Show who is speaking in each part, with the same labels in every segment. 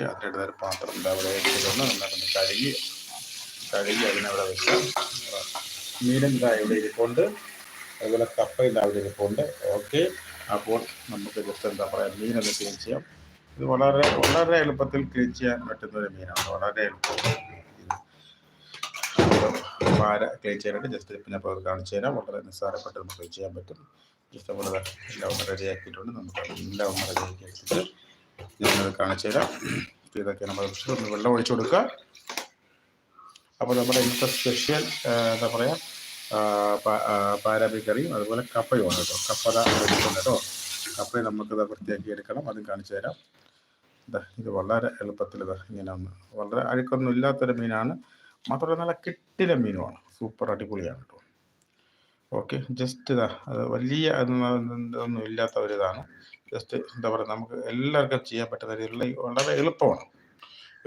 Speaker 1: അതിന്റെ ഒരു പാത്രം ഉണ്ട്. അവിടെ വെച്ചിട്ടുണ്ട് നന്നായിട്ടൊന്ന് കഴുകി കഴുകി അതിനവിടെ വെക്കാം. മീനും കായ ഇവിടെ ഇരിപ്പുണ്ട്. അതുപോലെ കപ്പ ഇതാ അവിടെ ഇരിപ്പുണ്ട്. ഓക്കെ. അപ്പോൾ നമുക്ക് ജസ്റ്റ് എന്താ പറയുക മീനൊന്ന് ക്ലീൻ ചെയ്യാം. ഇത് വളരെ വളരെ എളുപ്പത്തിൽ ക്ലീൻ ചെയ്യാൻ പറ്റുന്ന ഒരു മീനാണ്. വളരെ എളുപ്പം. പാര ക്ലീൻ ചെയ്യാനായിട്ട് ജസ്റ്റ് പിന്നെ അപ്പോൾ കാണിച്ചു തരാം. വളരെ നിസ്സാരപ്പെട്ട് നമുക്ക് ക്ലീൻ ചെയ്യാൻ പറ്റും. ജസ്റ്റ് നമ്മൾ എല്ലാം ഒന്ന് റെഡി ആക്കിയിട്ടുണ്ട്. നമുക്ക് എല്ലാം ഒന്ന് റെഡി ആക്കി വെച്ചിട്ട് ഞാനത് കാണിച്ചു തരാം. ഇതൊക്കെ നമ്മൾ ഒന്ന് വെള്ളം ഒഴിച്ചു കൊടുക്കുക. അപ്പോൾ നമ്മുടെ ഇന്നത്തെ സ്പെഷ്യൽ എന്താ പറയുക പാരാബി കറിയും അതുപോലെ കപ്പയുമാണ് കേട്ടോ. കപ്പത കേട്ടോ. കപ്പയും നമുക്കിത് വൃത്തിയാക്കി എടുക്കണം. അതും കാണിച്ചു തരാം. ഇതാ വളരെ എളുപ്പത്തിൽ ഇങ്ങനെ ഒന്ന് വളരെ അഴുക്കൊന്നും ഇല്ലാത്തൊരു മീനാണ്. മാത്രമല്ല നല്ല കിട്ടിലെ മീനുമാണ്. സൂപ്പർ അടിപൊളിയാണ് കേട്ടോ. ഓക്കെ ജസ്റ്റ് ഇതാ അത് വലിയ ഒന്നും ഇല്ലാത്ത ഒരു ഇതാണ് ജസ്റ്റ് എന്താ പറയുക നമുക്ക് എല്ലാവർക്കും ചെയ്യാൻ പറ്റുന്ന രീതിയിലുള്ള വളരെ എളുപ്പമാണ്.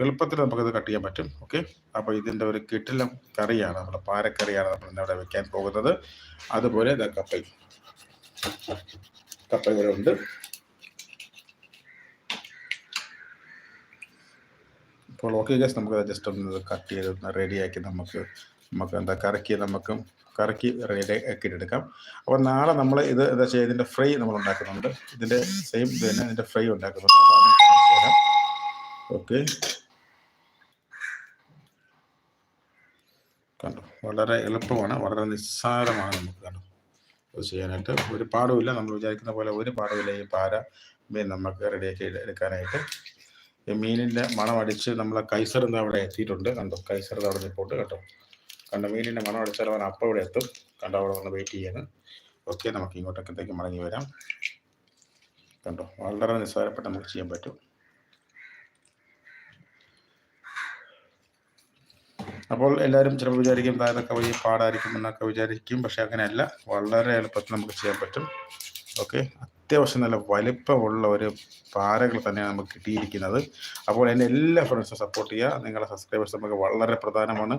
Speaker 1: എളുപ്പത്തിൽ നമുക്കിത് കട്ട് ചെയ്യാൻ പറ്റും. ഓക്കെ അപ്പോൾ ഇതിന്റെ ഒരു കിട്ടിലും കറിയാണ്. നമ്മുടെ പാരക്കറിയാണ് നമ്മൾ ഇന്ന് ഇവിടെ വെക്കാൻ പോകുന്നത്. അതുപോലെ ഇതാ കപ്പയും കപ്പ ഇവിടെ ഉണ്ട്. അപ്പോൾ ഓക്കെ ഗസ് നമുക്ക് ജസ്റ്റ് ഒന്ന് കട്ട് ചെയ്ത് റെഡിയാക്കി നമുക്ക് നമുക്ക് എന്താ കറക്കി നമുക്ക് കറക്കി റെഡി ആക്കി എടുക്കാം. അപ്പോൾ നാളെ നമ്മൾ ഇത് എന്താ ചെയ്യുക ഇതിന്റെ ഫ്രൈ നമ്മൾ ഉണ്ടാക്കുന്നുണ്ട്. ഇതിന്റെ സെയിം ഇത് തന്നെ ഇതിന്റെ ഫ്രൈ ഉണ്ടാക്കുന്നുണ്ട്. ഓക്കെ. കണ്ടു? വളരെ എളുപ്പമാണ് വളരെ നിസ്സാരമാണ് നമുക്ക് കണ്ടോ? അത് ചെയ്യാനായിട്ട് ഒരു പാടുമില്ല നമ്മൾ വിചാരിക്കുന്ന പോലെ ഒരു പാടുമില്ല ഈ പാര മീൻ നമുക്ക് റെഡിയാക്കി എടുക്കാനായിട്ട്. ഈ മീനിന്റെ മണം അടിച്ച് നമ്മളെ കൈസർ എന്താ അവിടെ എത്തിയിട്ടുണ്ട്? കണ്ടോ? കൈസർ അവിടെ പോട്ട് കേട്ടോ കണ്ടോ മീനിന്റെ മണം അടിച്ചാൽ അവൻ അപ്പം ഇവിടെ എത്തും. കണ്ടോ അവിടെ വന്ന് വെയിറ്റ് ചെയ്യാണ്. ഓക്കെ നമുക്ക് ഇങ്ങോട്ടൊക്കത്തേക്ക് മടങ്ങി വരാം. കണ്ടോ വളരെ നിസ്സാരപ്പെട്ട് നമുക്ക് ചെയ്യാൻ പറ്റും. അപ്പോൾ എല്ലാവരും ചിലപ്പോൾ വിചാരിക്കും "ദാ ഇതൊക്കെ വലിയ പാടായിരിക്കും എന്നൊക്കെ വിചാരിക്കും പക്ഷെ അങ്ങനെയല്ല. വളരെ എളുപ്പത്തിൽ നമുക്ക് ചെയ്യാൻ പറ്റും. ഓക്കെ അത്യാവശ്യം നല്ല വലിപ്പമുള്ള ഒരു പാരകൾ തന്നെയാണ് നമുക്ക് കിട്ടിയിരിക്കുന്നത്. അപ്പോൾ എന്റെ എല്ലാ ഫ്രണ്ട്സും സപ്പോർട്ട് ചെയ്യുക. നിങ്ങളുടെ സബ്സ്ക്രൈബേഴ്സ് നമുക്ക് വളരെ പ്രധാനമാണ്.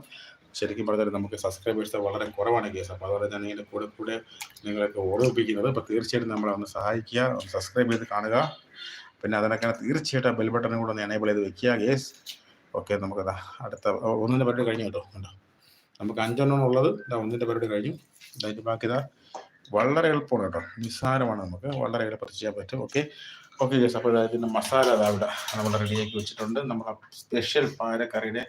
Speaker 1: ശരിക്കും പറഞ്ഞാൽ നമുക്ക് സബ്സ്ക്രൈബേഴ്സ് വളരെ കുറവാണ് കേസ്. അപ്പോൾ അതുപോലെ തന്നെ ഇതിന്റെ കൂടെ കൂടെ നിങ്ങളൊക്കെ ഓർമ്മിപ്പിക്കുന്നത്. അപ്പോൾ തീർച്ചയായിട്ടും നമ്മളെ ഒന്ന് സഹായിക്കുക. ഒന്ന് സബ്സ്ക്രൈബ് ചെയ്ത് കാണുക. പിന്നെ അതിനൊക്കെ തീർച്ചയായിട്ടും ബെൽ ബട്ടൺ കൂടെ ഒന്ന് എനേബിൾ ചെയ്ത് വെക്കുക കേസ്. ഓക്കെ നമുക്കതാ അടുത്ത ഒന്നിന്റെ പരിപാടി കഴിഞ്ഞു കേട്ടോ. കണ്ടോ? നമുക്ക് അഞ്ചെണ്ണം ഉള്ളത്. ഇതാ ഒന്നിന്റെ പരിപാടി കഴിഞ്ഞു. അതിന്റെ ബാക്കി ഇതാ വളരെ എളുപ്പമാണ് കേട്ടോ. നിസ്സാരമാണ് നമുക്ക്. വളരെ എളുപ്പത്തിൽ ചെയ്യാൻ പറ്റും. ഓക്കെ ഓക്കെ ഗസ് അപ്പോൾ ഇതിന്റെ മസാല അതാ ഇവിടെ നമ്മൾ റെഡിയാക്കി വെച്ചിട്ടുണ്ട്. നമ്മൾ സ്പെഷ്യൽ പാലക്കറിയുടെ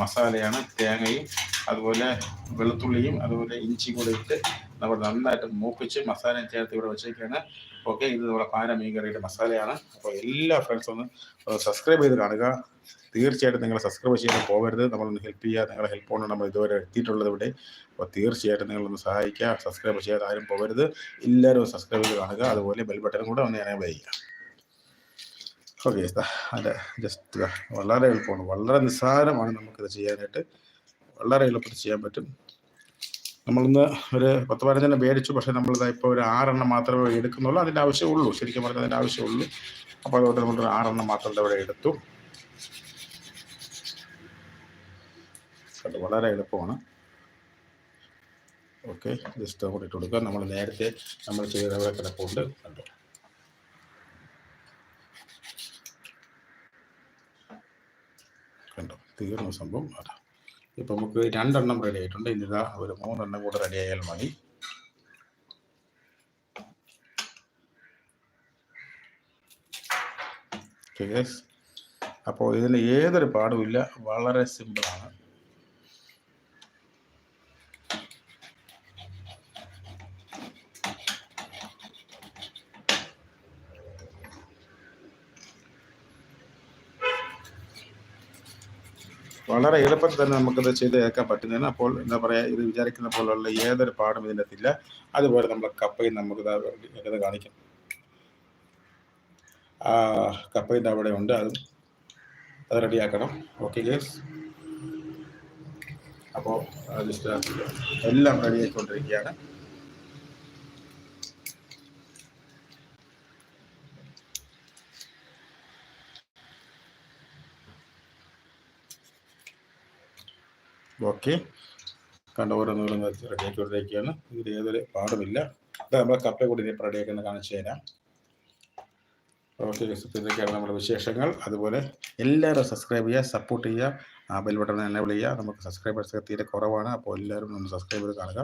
Speaker 1: മസാലയാണ് തേങ്ങയും അതുപോലെ വെളുത്തുള്ളിയും അതുപോലെ ഇഞ്ചിയും കൂടെ ഇട്ട് നമ്മൾ നന്നായിട്ട് മൂപ്പിച്ച് മസാല ചേർത്ത് ഇവിടെ വെച്ചേക്കാണ്. ഓക്കെ ഇത് നമ്മുടെ പാല മീൻ കറിയുടെ മസാലയാണ് അപ്പോൾ എല്ലാ ഫ്രണ്ട്സും ഒന്ന് സബ്സ്ക്രൈബ് ചെയ്ത് കാണുക. തീർച്ചയായിട്ടും നിങ്ങൾ സബ്സ്ക്രൈബ് ചെയ്യാൻ പോകരുത്. നമ്മളൊന്ന് ഹെൽപ്പ് ചെയ്യുക നിങ്ങളുടെ ഹെൽപ്പ് കൊണ്ട് നമ്മൾ ഇതുവരെ എത്തിയിട്ടുള്ളത് ഇവിടെ. അപ്പോൾ തീർച്ചയായിട്ടും നിങ്ങളൊന്ന് സഹായിക്കുക. സബ്സ്ക്രൈബ് ചെയ്യാതെ ആരും പോകരുത്. എല്ലാവരും സബ്സ്ക്രൈബ് ചെയ്ത് കാണുക. അതുപോലെ ബെൽ ബട്ടൺ കൂടെ ഒന്ന് എനേബിൾ ചെയ്യുക. ഓക്കെ അതെ ജസ്റ്റ് വളരെ എളുപ്പമാണ്. വളരെ നിസ്സാരമാണ് നമുക്കിത് ചെയ്യാനായിട്ട്. വളരെ എളുപ്പത്തിൽ ചെയ്യാൻ പറ്റും. നമ്മളിന്ന് ഒരു പത്ത് പതിനഞ്ചെണ്ണം മേടിച്ചു പക്ഷേ നമ്മളിതാ ഇപ്പോൾ ഒരു ആറെണ്ണം മാത്രമേ എടുക്കുന്നുള്ളൂ. അതിന്റെ ആവശ്യമുള്ളൂ ശരിക്കും പറഞ്ഞാൽ അതിന്റെ ആവശ്യമുള്ളൂ അപ്പോൾ അതുകൊണ്ട് നമ്മളൊരു ആറെണ്ണം മാത്രം ഇവിടെ എടുത്തു. അത് വളരെ എളുപ്പമാണ്. ഓക്കെ ജസ്റ്റ് അങ്ങോട്ട് ഇട്ട് കൊടുക്കുക നമ്മൾ നേരത്തെ നമ്മൾ ചെയ്ത അവിടെ കിടപ്പുണ്ട്. കണ്ടു കണ്ടോ തീർന്ന സംഭവം അതാ. ഇപ്പം നമുക്ക് രണ്ടെണ്ണം റെഡി ആയിട്ടുണ്ട്. ഇനിതാ ഒരു മൂന്നെണ്ണം കൂടെ റെഡി ആയാൽ മതി. അപ്പോൾ ഇതിന് ഏതൊരു പാടുമില്ല വളരെ സിമ്പിളാണ് വളരെ എളുപ്പത്തിൽ തന്നെ നമുക്കിത് ചെയ്ത് കേൾക്കാൻ പറ്റുന്നതാണ്. അപ്പോൾ എന്താ പറയുക ഇത് വിചാരിക്കുന്ന പോലുള്ള ഏതൊരു പാടും ഇതിന്റെ അകത്തില്ല അതുപോലെ നമ്മൾ കപ്പയും നമുക്ക് ഇത് കാണിക്കും. കപ്പയിന്റെ അവിടെ ഉണ്ട്. അതും അത് റെഡിയാക്കണം ഓക്കെ ഗേസ് അപ്പോൾ ജസ്റ്റ് എല്ലാം റെഡി ഓക്കെ. കണ്ട ഓരോന്നുകളും റെഡിയാക്കിക്കൊണ്ടിരിക്കുകയാണ് ഇതിൽ ഏതൊരു പാടുമില്ല. ഇത് നമ്മൾ കപ്പ കൂടി ഇപ്പോൾ റെഡിയാക്കുന്ന കാണിച്ചു തരാം. ഓക്കെ ഇതൊക്കെയാണ് നമ്മുടെ വിശേഷങ്ങൾ. അതുപോലെ എല്ലാവരും സബ്സ്ക്രൈബ് ചെയ്യുക സപ്പോർട്ട് ചെയ്യുക ആ ബെൽ ബട്ടൺ എന്നെ വിളിക്കുക നമുക്ക് സബ്സ്ക്രൈബേഴ്സ് തീരെ കുറവാണ്. അപ്പോൾ എല്ലാവരും ഒന്ന് സബ്സ്ക്രൈബ് ചെയ്ത് കാണുക.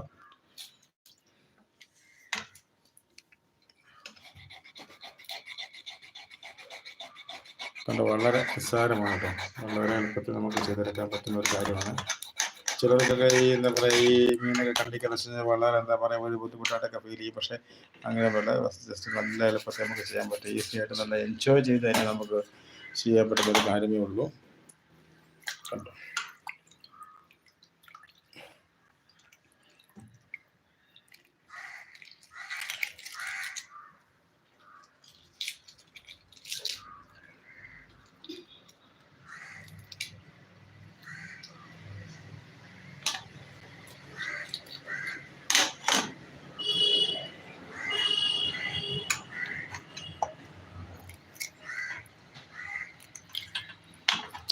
Speaker 1: വളരെ നിസ്സാരമാണ് കേട്ടോ. വളരെ എളുപ്പത്തിൽ നമുക്ക് ചെയ്തെടുക്കാൻ പറ്റുന്ന ഒരു കാര്യമാണ്. ചിലർക്കൊക്കെ ഈ എന്താ പറയുക ഈ മീനൊക്കെ കണ്ടി വെച്ച് വളരെ എന്താ പറയുക ഒരു ബുദ്ധിമുട്ടായിട്ടൊക്കെ ഫീൽ ചെയ്യും. പക്ഷേ അങ്ങനെ പോലെ ജസ്റ്റ് നല്ല എളുപ്പത്തിൽ നമുക്ക് ചെയ്യാൻ പറ്റും. ഈസി ആയിട്ട് നല്ല എൻജോയ് ചെയ്ത് തന്നെ നമുക്ക് ചെയ്യാൻ പറ്റുന്ന ഒരു കാര്യമേ ഉള്ളൂ. കണ്ടോ?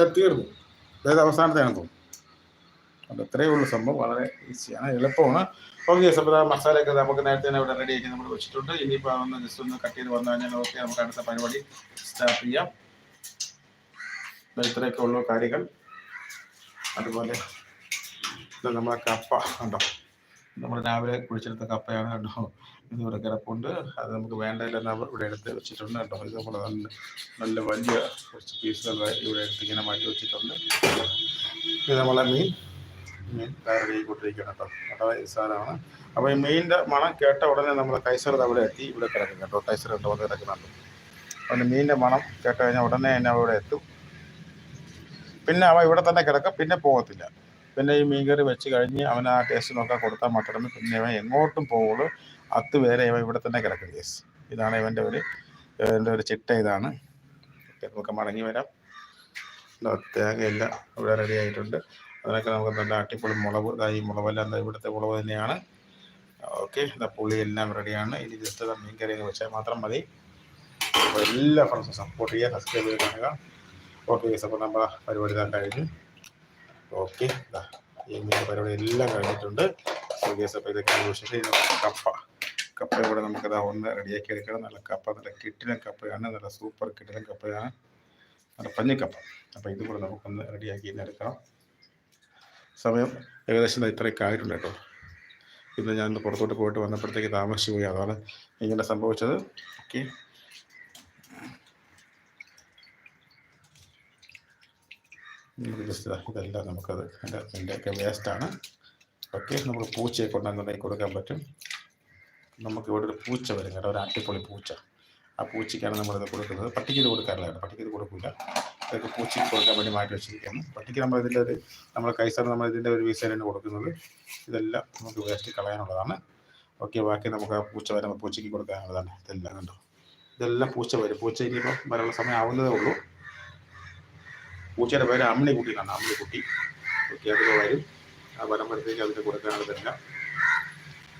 Speaker 1: തീർന്നു അതായത് അവസാനത്തെയാണ് തോന്നുന്നു. അത് ഇത്രയേ ഉള്ളൂ സംഭവം. വളരെ ഈസിയാണ് എളുപ്പമാണ്. ഓക്കെ അപ്പോൾ മസാലയൊക്കെ നമുക്ക് നേരത്തെ തന്നെ ഇവിടെ റെഡി ആക്കി നമ്മൾ വെച്ചിട്ടുണ്ട്. ഇനിയിപ്പോൾ അതൊന്ന് ജസ്റ്റ് ഒന്ന് കട്ട് ചെയ്ത് വന്നു കഴിഞ്ഞാൽ ഓക്കെ നമുക്ക് അടുത്ത പരിപാടി സ്റ്റാർട്ട് ചെയ്യാം. ഇത്രയൊക്കെ ഉള്ളൂ കാര്യങ്ങൾ. അതുപോലെ നമ്മളെ കപ്പ കണ്ടോ നമ്മൾ രാവിലെ കുഴിച്ചെടുത്ത കപ്പയാണ് കേട്ടോ. ഇത് ഇവിടെ കിടപ്പുണ്ട്. അത് നമുക്ക് വേണ്ടതില്ലെന്ന് ഇവിടെ എടുത്ത് വെച്ചിട്ടുണ്ട് കേട്ടോ. ഇത് നമ്മൾ നല്ല നല്ല വലിയ കുറച്ച് പീസുകൾ ഇവിടെ എടുത്ത് ഇങ്ങനെ മാറ്റി വെച്ചിട്ടുണ്ട്. ഇത് നമ്മളെ മീൻ മീൻ തയ്യാറായിക്കൊണ്ടിരിക്കുകയാണ് കേട്ടോ. കേട്ടോ സാധനമാണ് അപ്പോൾ ഈ മീനിന്റെ മണം കേട്ട ഉടനെ നമ്മൾ കൈസർ അവിടെ എത്തി ഇവിടെ കിടക്കും കേട്ടോ. കൈസർ കേട്ടോ വന്ന് കിടക്കുന്നുണ്ട്. അപ്പോൾ മീനിന്റെ മണം കേട്ട് കഴിഞ്ഞാൽ ഉടനെ തന്നെ അവിടെ എത്തും. പിന്നെ അവ ഇവിടെ തന്നെ കിടക്കും പിന്നെ പോകത്തില്ല. പിന്നെ ഈ മീൻകറി വെച്ച് കഴിഞ്ഞ് അവൻ ആ ടേസ്റ്റ് നോക്കാൻ കൊടുത്താൽ മാത്രമേ പിന്നെ ഇവൻ എങ്ങോട്ടും പോകുള്ളൂ അത്ത് വേറെ ഇവ ഇവിടെ തന്നെ കിടക്കും കേസ് ഇതാണ് ഇവന്റെ ഒരു ഇവന്റെ ഒരു ചിട്ട ഇതാണ്. നമുക്ക് മടങ്ങി വരാം. തേങ്ങയെല്ലാം. ഇവിടെ റെഡി ആയിട്ടുണ്ട്. അതിനൊക്കെ നമുക്ക് നല്ല അട്ടിപ്പൊളി മുളക് ഈ മുളകെല്ലാം ഇവിടുത്തെ മുളക് തന്നെയാണ്. ഓക്കെ പുളി എല്ലാം റെഡിയാണ് ഇനി ജസ്റ്റ് മീൻ കറി വെച്ചാൽ മാത്രം മതി. എല്ലാ ഫ്രണ്ട്സും സപ്പോർട്ട് ചെയ്യുക സബ്സ്ക്രൈബ് ചെയ്ത് കാണുക. ഓക്കെ സപ്പോൾ നമ്മൾ പരിപാടി ഇതാ കഴിഞ്ഞു. ഓക്കെ മീൻ പരിപാടി എല്ലാം കഴിഞ്ഞിട്ടുണ്ട്. അപ്പോൾ കപ്പ. കപ്പ ഇവിടെ നമുക്കത് ഒന്ന് റെഡിയാക്കി എടുക്കണം. നല്ല കപ്പ നല്ല കിട്ടിലൻ കപ്പയാണ്. നല്ല സൂപ്പർ കിട്ടിലൻ കപ്പയാണ്. നല്ല പഞ്ഞിക്കപ്പ അപ്പോൾ ഇതും കൂടെ നമുക്കൊന്ന് റെഡിയാക്കി എടുക്കണം സമയം ഏകദേശം ഇത്രയൊക്കെ ആയിട്ടുണ്ട് കേട്ടോ. ഇന്ന് ഞാൻ പുറത്തോട്ട് പോയിട്ട് വന്നപ്പോഴത്തേക്ക് താമസിച്ചു പോയി അതാണ് ഇങ്ങനെ സംഭവിച്ചത്. ഓക്കെ. ഇതെല്ലാം നമുക്കത് എന്റെ എന്റെയൊക്കെ വേസ്റ്റാണ് ഓക്കെ നമ്മൾ പൂച്ചയെ കൊണ്ടുവന്നുണ്ടെങ്കിൽ കൊടുക്കാൻ പറ്റും. നമുക്ക് ഇവിടെ ഒരു പൂച്ച വരും കേട്ടോ ഒരു അട്ടിപ്പൊളി പൂച്ച. ആ പൂച്ചയ്ക്കാണ് നമ്മളിത് കൊടുക്കുന്നത്. പട്ടിക്ക് ഇത് കൊടുക്കാറില്ല പട്ടിക്ക് ഇത് കൊടുക്കില്ല ഇതൊക്കെ പൂച്ചയ്ക്ക് കൊടുക്കാൻ വേണ്ടി മാറ്റി വെച്ചിരിക്കുന്നു പട്ടിക്ക് നമ്മൾ ഇതിന്റെ ഒരു നമ്മൾ കൈസർ നമ്മൾ ഇതിന്റെ ഒരു വിസയിലാണ് കൊടുക്കുന്നത്. ഇതെല്ലാം നമുക്ക് വേസ്റ്റ് കളയാനുള്ളതാണ്. ഓക്കെ ബാക്കി നമുക്ക് ആ പൂച്ച വരുമ്പോൾ പൂച്ചയ്ക്ക് കൊടുക്കാനുള്ളതാണ് ഇതെല്ലാം കണ്ടോ. ഇതെല്ലാം പൂച്ച വരും. പൂച്ച ഇനിയിപ്പോൾ വരാനുള്ള സമയം ആവുന്നതേ ഉള്ളൂ. പൂച്ചയുടെ പേര് അമ്മിണിക്കുട്ടി എന്നാണ് അമ്മിണിക്കുട്ടി. ഓക്കെ അതിൽ വരും. ആ വരുമ്പോഴത്തേക്ക് അതിന് കൊടുക്കാനുള്ളതെല്ലാം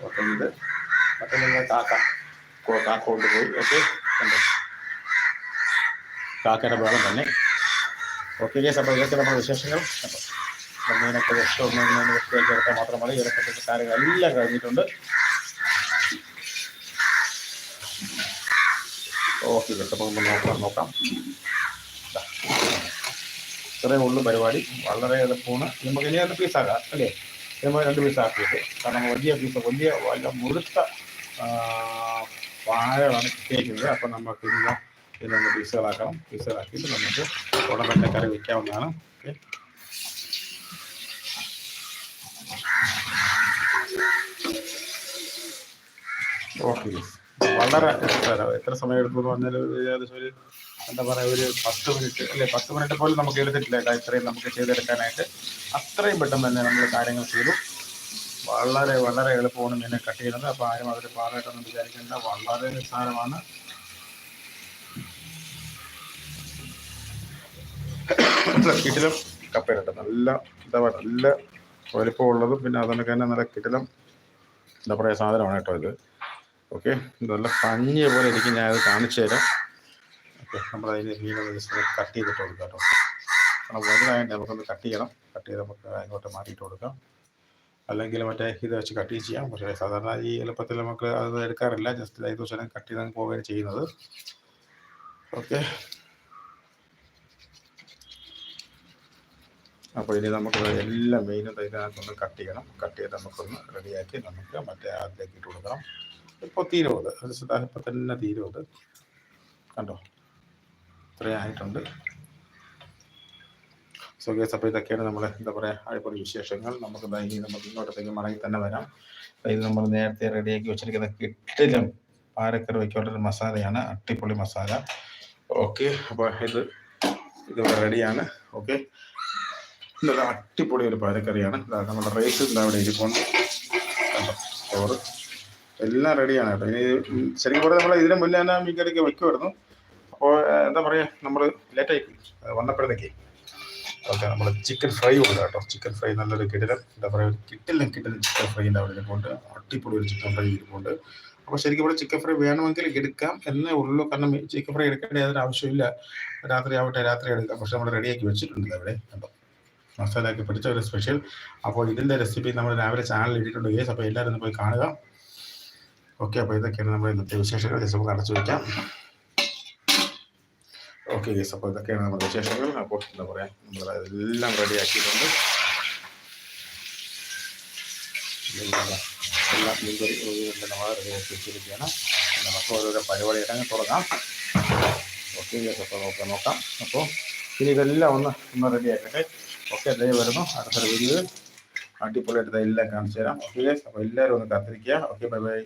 Speaker 1: ഓക്കെ ഇത് മറ്റൊന്ന് കാക്ക. കാക്ക കൊണ്ടുപോയി ഓക്കെ കാക്കയുടെ വേളം തന്നെ. ഓക്കെ കേസ് അപ്പോൾ ഇതൊക്കെ നമ്മുടെ വിശേഷങ്ങൾ. അപ്പോൾ മീനൊക്കെ വൃത്തിയാക്കി എടുത്താൽ മാത്രം മതി. ഇടപെട്ട കാര്യങ്ങളെല്ലാം കഴിഞ്ഞിട്ടുണ്ട്. ഓക്കെ ഇതൊക്കെ നമുക്ക് നോക്കാം നോക്കാം. ഇത്രയേ ഉള്ളൂ പരിപാടി. വളരെ എളുപ്പമാണ്. നമുക്ക് ഇനി രണ്ട് പീസാക്കാം അല്ലേ? നമ്മൾ രണ്ട് പീസാക്കിയിട്ട് കാരണം വലിയ പീസ് വലിയ വലിയ മുഴുത്ത വാഴകളാണ് കിട്ടിയിരിക്കുന്നത്. അപ്പം നമുക്ക് ഇന്ന് ഇതിനൊന്ന് പീസുകളാക്കണം പീസുകളാക്കിയിട്ട് നമുക്ക് ഉടൻ തന്നെ കറി വയ്ക്കാവുന്നതാണ് ഓക്കെ. ഓക്കെ. വളരെ എത്ര സമയം എടുക്കുമെന്ന് പറഞ്ഞാൽ ഏകദേശം ഒരു എന്താ പറയുക ഒരു പത്ത് മിനിറ്റ് അല്ലെ പത്ത് മിനിറ്റ് പോലും നമുക്ക് എടുത്തിട്ടില്ല ഇത്രയും നമുക്ക് ചെയ്തെടുക്കാനായിട്ട്. അത്രയും പെട്ടെന്ന് തന്നെ നമ്മൾ കാര്യങ്ങൾ ചെയ്തു. വളരെ വളരെ എളുപ്പമാണ് മീനെ കട്ട് ചെയ്യുന്നത്. അപ്പോൾ ആരും അതിൽ പാടായിട്ടൊന്നും വിചാരിക്കേണ്ട. വളരെ നിസ്സാരമാണ്. കിട്ടിലും കപ്പയിലിട്ട് നല്ല എന്താ പറയുക നല്ല വലിപ്പമുള്ളതും. പിന്നെ അതുകൊണ്ട് തന്നെ നല്ല കിട്ടിലും എന്താ പറയുക സാധനമാണ് കേട്ടോ ഇത്. ഓക്കെ നല്ല ഭംഗിയെ പോലെ ഇരിക്കും. ഞാൻ കാണിച്ചു തരാം നമ്മൾ അതിന് മീനൊന്ന് ജസ്റ്റ് കട്ട് ചെയ്തിട്ട് കൊടുക്കാം കേട്ടോ. കാരണം വലുതായിട്ട് നമുക്കൊന്ന് കട്ട് ചെയ്യണം. കട്ട് ചെയ്ത് നമുക്ക് അങ്ങോട്ട് മാറ്റിയിട്ട് കൊടുക്കാം. അല്ലെങ്കിൽ മറ്റേ ഇത് വെച്ച് കട്ട് ചെയ്യാം പക്ഷേ സാധാരണ ഈ എളുപ്പത്തിൽ നമുക്ക് അത് എടുക്കാറില്ല. ജസ്റ്റ് ഐదు ദിവസം കട്ട് ചെയ്ത് പോവുകയാണ് ചെയ്യുന്നത്. ഓക്കെ. അപ്പോൾ ഇനി നമുക്ക് എല്ലാ മെയിനും ഇതിനകത്തൊന്ന് കട്ട് ചെയ്യണം. കട്ട് ചെയ്ത് നമുക്കൊന്ന് റെഡിയാക്കി നമുക്ക് മറ്റേ അതിലേക്ക് ഇട്ട് കൊടുക്കണം. ഇപ്പോൾ തീരുമത് ഇപ്പം തന്നെ തീരുമത് കണ്ടോ? ഇത്രയും ആയിട്ടുണ്ട് സോ ഗേസ് അപ്പോൾ ഇതൊക്കെയാണ് നമ്മൾ എന്താ പറയുക അടിപൊളി വിശേഷങ്ങൾ. നമുക്ക് ഇനി നമുക്ക് ഇങ്ങോട്ടത്തേക്ക് മടങ്ങി തന്നെ വരാം. ഇത് നമ്മൾ നേരത്തെ റെഡിയാക്കി വെച്ചിരിക്കുന്ന കിട്ടിലും പാരക്കറി വയ്ക്കേണ്ട മസാലയാണ് അട്ടിപ്പൊളി മസാല. ഓക്കെ അപ്പോൾ ഇത് ഇതിവിടെ റെഡിയാണ് ഓക്കെ നല്ല അട്ടിപ്പൊളി ഒരു പാരക്കറിയാണ് നമ്മുടെ റേസ് ഇതാ അവിടെ ഇരിപ്പുണ്ട്. ചോറ്. എല്ലാം റെഡിയാണ് കേട്ടോ. ഇനി ശരിക്കും പറഞ്ഞാൽ നമ്മൾ ഇതിന് മുന്നേ തന്നെ മീൻ കറിക്ക് വെക്കുമായിരുന്നു അപ്പോൾ എന്താ പറയുക നമ്മൾ ലേറ്റായി വന്നപ്പോഴത്തേക്ക് ഓക്കെ നമ്മൾ ചിക്കൻ ഫ്രൈ ഉണ്ട് കേട്ടോ. ചിക്കൻ ഫ്രൈ നല്ലൊരു കിടിലൻ എന്താ പറയുക കിട്ടില്ല കിട്ടില്ല ചിക്കൻ ഫ്രൈ ഉണ്ട് അവിടെ ഇരിപ്പുണ്ട്. അടിപൊളി ഒരു ചിക്കൻ ഫ്രൈ ഇരിപ്പുണ്ട്. അപ്പോൾ ശരിക്കും ഇവിടെ ചിക്കൻ ഫ്രൈ വേണമെങ്കിൽ എടുക്കാം എന്നേ ഉള്ളൂ. കാരണം ചിക്കൻ ഫ്രൈ എടുക്കേണ്ട യാതൊരു ആവശ്യമില്ല രാത്രി ആവട്ടെ രാത്രി എടുക്കാം. പക്ഷെ നമ്മൾ റെഡിയാക്കി വെച്ചിട്ടുണ്ട് അവിടെ. കണ്ടോ മസാലയൊക്കെ പിടിച്ച ഒരു സ്പെഷ്യൽ അപ്പോൾ ഇതിന്റെ റെസിപ്പി നമ്മൾ രാവിലെ ചാനലിൽ ഇട്ടിട്ടുണ്ട് കേസ് അപ്പോൾ എല്ലാവരും പോയി കാണുക. ഓക്കെ അപ്പോൾ ഇതൊക്കെയാണ് നമ്മൾ ഇന്നത്തെ വിശേഷങ്ങൾ. ജസ്റ്റ് നമുക്ക് അടച്ചു വയ്ക്കാം ഓക്കെ ഗേസ് അപ്പോൾ ഇതൊക്കെയാണ് നമ്മുടെ വിശേഷങ്ങൾ. അപ്പോൾ എന്താ പറയുക നമ്മൾ എല്ലാം റെഡിയാക്കിയിട്ടുണ്ട് എല്ലാം മീൻകറി നമ്മൾ റെഡിയാക്കി വെച്ചിരിക്കുകയാണ്. നമുക്ക് ഓരോരോ പരിപാടിയായിട്ട് ഇറങ്ങി തുടങ്ങാം. ഓക്കെ ഗേസ് അപ്പോൾ നമുക്ക് നോക്കാം. അപ്പോൾ ഇനി ഇതെല്ലാം ഒന്ന് ഒന്ന് റെഡിയാക്കട്ടെ ഓക്കെ ദയ വരുന്നു. അടുത്തൊരു വീഡിയോ അടിപൊളിയായിട്ട് ഇതെല്ലാം കാണിച്ചു തരാം. ഓക്കെ ഗേസ് അപ്പോൾ എല്ലാവരും ഒന്ന് കാത്തിരിക്കുക. Okay bye bye